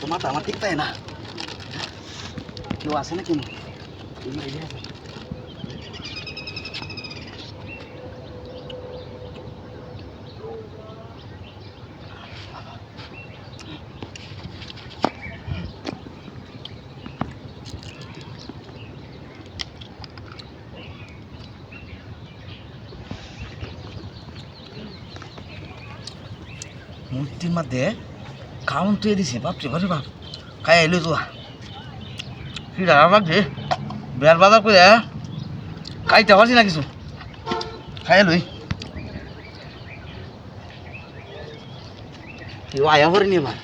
তো মাথা আমার ঠিক তাই না? কেউ আসে না কেন মূর্তির মধ্যে খাওন তুই দিছে বাপরে বাপরে, বাপ। খাই এলো তো। কি রাখা লাগছে বেড় বাজার করে খাইতে পারছি না কিছু। খাই এলোই আয়া করিনি এবার।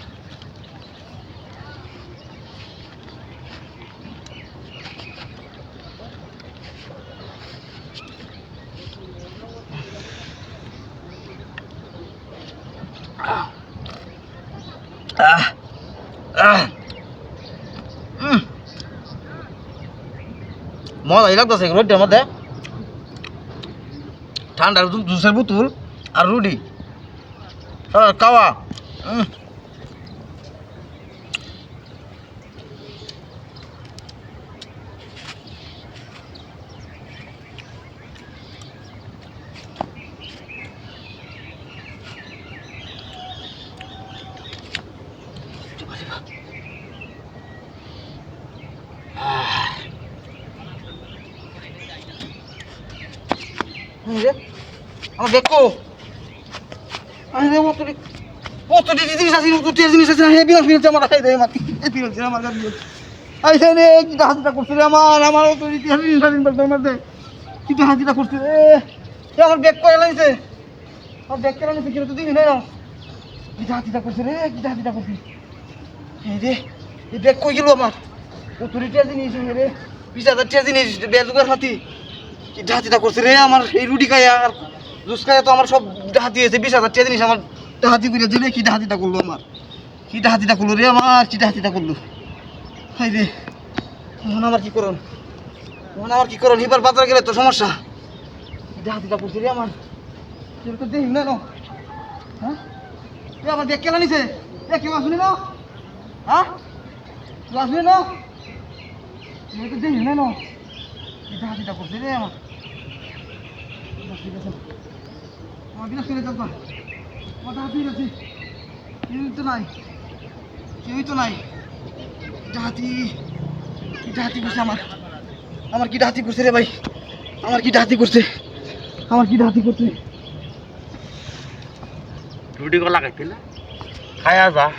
আহ আহ। মজাই লাগতেছে রোডের মধ্যে। ঠান্ডার জুসের বোতল আর রুটি। কাওয়া। আমার দেখো আরে রে মত রে কত জিনিস আছে কত জিনিস আছে খাই দেয় মাটি। এ ফিরতে আমার গাড়ি আই সে রে কি হাতিটা করছে রে আমার আমার তো বলতে মধ্যে কি তো হাতিটা করছে রে। আমার ব্যাগ করে লাইছে। আমার ব্যাগ করে লাইছে কি তো দিবি না। কি তো করছে রে কি এই রে এই ব্যাগ কই গেল আমার? কত টিয়ার জিনিস রে, বিশ হাজার টিয়ার জিনিস বেজুগার হাতি। কি ডাহাতিটা করছে রে? আমার এই রুটি খাই আর জুস খাই তো আমার সব ডাহাতি হয়েছে, বিশ হাজার টাকা জিনিস আমার ডাহাতি করে দিলে কি ডাহাতিটা করল আমার? কি ডাহাতিটা করল রে আমার? কি ডাহাতিটা করল? হাই রে। মন আমার কি করুন মন আমার কি করুন এবার বাজার গেলে তো সমস্যা। ডাহাতিটা করছে রে আমার? কেউ তো দেখি না হ্যাঁ? আমার দেখ কেলা নিছে? এ কেউ আসুনি না হ্যাঁ? কেউ আসুনি না কেউ তো দেখি না এটা হাতিটা করছে রে আমার? আমার গেছি। কেউই তো নাই। নাই। আমার? আমার কি ডাহাতি করছে রে ভাই? আমার কি ডাহাতি করছে? আমার কি ডাহাতি করছে? রুটি কলা খাইতে না? খায়া যা।